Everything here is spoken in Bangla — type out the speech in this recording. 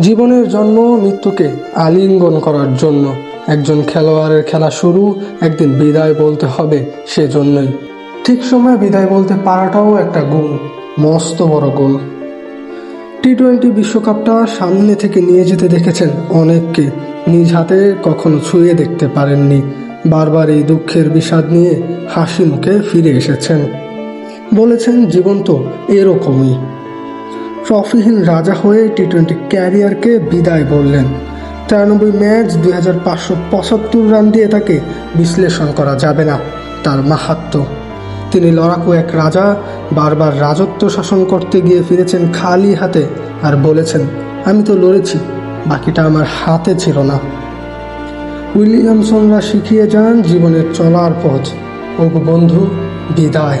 জীবনের জন্ম, মৃত্যুকে আলিঙ্গন করার জন্য। একজন খেলোয়াড়ের খেলা শুরু, একদিন বিদায় বলতে হবে সেজন্যই। ঠিক সময় বিদায় বলতে পারাটাও একটা গুণ, মস্ত বড় গুণ। টি টোয়েন্টি বিশ্বকাপটা সামনে থেকে নিয়ে যেতে দেখেছেন অনেককে, নিজ হাতে কখনো ছুঁয়ে দেখতে পারেননি। বারবার এই দুঃখের বিষাদ নিয়ে হাসি মুখে ফিরে এসেছেন। বলেছেন, জীবন তো এরকমই। ট্রফিহীন রাজা হয়ে টি টোয়েন্টি ক্যারিয়ারকে বিদায় বললেন। তিরানব্বই ম্যাচ দুই হাজার পাঁচশো পঁচাত্তর রান দিয়ে তাকে বিশ্লেষণ করা যাবে না, তার মাহাত্ম। তিনি লড়াকু এক রাজা, বারবার রাজত্ব শাসন করতে গিয়ে ফিরেছেন খালি হাতে আর বলেছেন, আমি তো লড়েছি, বাকিটা আমার হাতে ছিল না। উইলিয়ামসনরা শিখিয়ে যান জীবনের চলার পথ। ও বন্ধু, বিদায়।